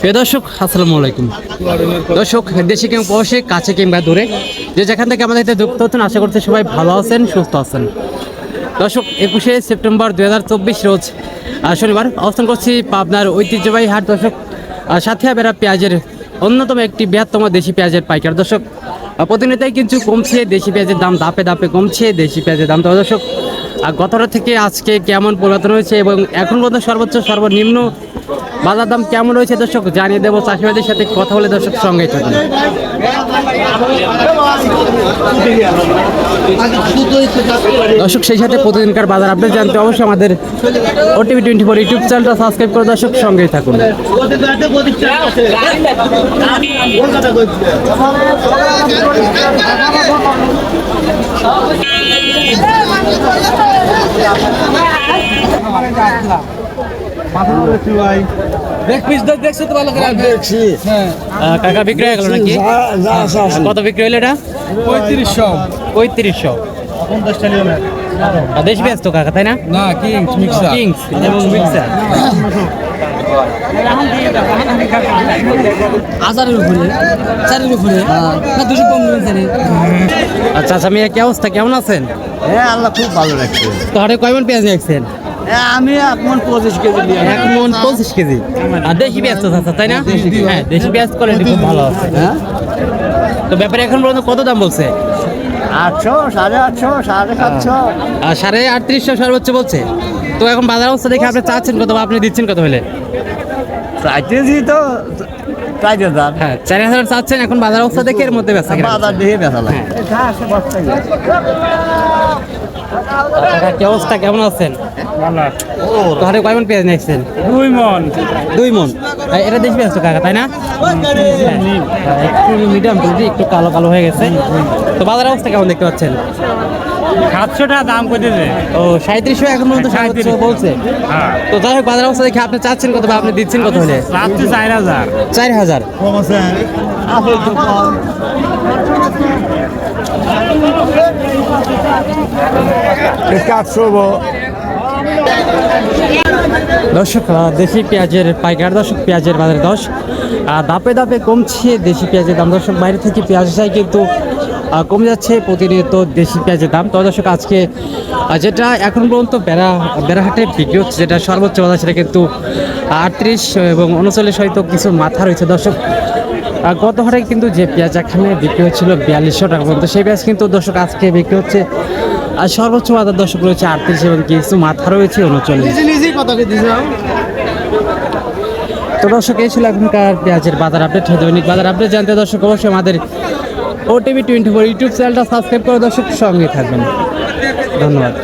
প্রিয় দর্শক, আসসালামু আলাইকুম। দর্শক, দেশে কিংবা প্রবাসে কাছে কিংবা দূরে, যে যেখান থেকে আমাদের যুক্ত হচ্ছেন আশা করতে সবাই ভালো আছেন, সুস্থ আছেন। দর্শক, একুশে সেপ্টেম্বর দু হাজার চব্বিশ রোজ শনিবার, অবস্থান করছি পাবনার ঐতিহ্যবাহী হাট। দর্শক সাথিয়া বেড়া পেঁয়াজের অন্যতম একটি বৃহত্তম দেশি পেঁয়াজের পাইকার। দর্শক প্রতিনিয়তই কিন্তু কমছে, দেশি পেঁয়াজের দাম দাপে দাপে কমছে, দেশি পেঁয়াজের দাম। তো দর্শক গতটা থেকে আজকে কেমন পরিবর্তন হয়েছে এবং এখন পর্যন্ত সর্বোচ্চ, সর্বনিম্ন বাজার দাম কেমন রয়েছে দর্শক? জানিয়ে দেবো চাষিবাদের সাথে কথা বলে দর্শক সঙ্গেই থাকুন। দর্শক, সেই সাথে প্রতিদিনকার বাজার আপডেট জানতে অবশ্যই আমাদের ওটিভি টোয়েন্টি ফোর ইউটিউব চ্যানেলটা সাবস্ক্রাইব করে দর্শক সঙ্গেই থাকুন। কাকা বিক্রি হয়ে গেল নাকি? কত বিক্রি হলো এটা? পঁয়ত্রিশশো। পঁয়ত্রিশশো। দেশ ব্যস্ত কাকা তাই না? না কিংস মিক্সার। কিংস এবং মিক্সার। হাজারের উপরে চারের উপরে না দুশো কম নেবেন আচ্ছা আচ্ছা মেয়ে কি অবস্থা? কেমন আছেন? হ্যাঁ আল্লাহ খুব ভালো লাগছে তো হাটে কয়মন পেঁয়াজ নিয়েছেন হ্যাঁ, আমি এখন পঁচিশ কেজি নিয়ে এক মন পঁচিশ কেজি? আর দেশি পেঁয়াজ তো চাচা তাই না? হ্যাঁ দেশি পেঁয়াজ কোয়ালিটি খুব ভালো আছে। হ্যাঁ? তো ব্যাপারে এখন পর্যন্ত কত দাম বলছে? আটশো সাড়ে আটশো সাড়ে সাতশো। আর সাড়ে আটত্রিশশো সর্বোচ্চ বলছে। তো এখন বাজার অবস্থা দেখে আপনি চাচ্ছেন কত আপনি দিচ্ছেন কত হলে? চাইতেছি তো চাইতে দাম হ্যাঁ চার হাজার চাচ্ছেন এখন বাজার অবস্থা দেখে এর মধ্যে ব্যস্ত বাজার দেখে বেচা লাগে। কি অবস্থা? কেমন আছেন? তো হাটে কয়মন পেঁয়াজ নিয়েছেন দুই মন। দুই মন। এটা দেশি পেঁয়াজ তো কাকা তাই না? হ্যাঁ, একটু মিডিয়াম একটু কালো কালো হয়ে গেছে। তো বাজার অবস্থা কেমন দেখতে পাচ্ছেন? সাতশো টাকা দাম করতেছে ও সাঁত্রিশশো এখন পর্যন্ত সাঁত্রিশশো বলছে। হ্যাঁ। তো যাই হোক বাজার অবস্থা দেখে আপনি চাচ্ছেন কত বা আপনি দিচ্ছেন কত হলে? রাত্রি চার হাজার। চার হাজার। দর্শক দেশি পেঁয়াজের পাইকার দর্শক পেঁয়াজের বাজারে দশ। দাপে দাপে কমছে দেশি পেঁয়াজের দাম। দর্শক বাইরে থেকে পেঁয়াজ চাই কিন্তু কমে যাচ্ছে প্রতিনিয়ত দেশি পেঁয়াজের দাম। তো দর্শক আজকে যেটা এখন পর্যন্ত বেড়া বেড়াহাটে বিক্রি হচ্ছে যেটা সর্বোচ্চ বাজার সেটা কিন্তু আটত্রিশ এবং উনচল্লিশ হয়তো কিছু মাথা রয়েছে। দর্শক গত হাটে কিন্তু যে পেঁয়াজ এখানে বিক্রি হচ্ছিল বিয়াল্লিশশো টাকা পর্যন্ত সেই পেঁয়াজ কিন্তু দর্শক আজকে বিক্রি হচ্ছে আর সর্বোচ্চ বাজার দর্শক রয়েছে আটত্রিশ এবং কিছু মাথা রয়েছে উনচল্লিশ। তো দর্শক এই ছিল এখনকার পেঁয়াজের বাজার আপডেট। দৈনিক বাজার আপডেট জানতে দর্শক অবশ্যই আমাদের ওটিভি টোয়েন্টি ফোর ইউটিউব চ্যানেলটা সাবস্ক্রাইব করে দর্শক সঙ্গে থাকবেন। ধন্যবাদ।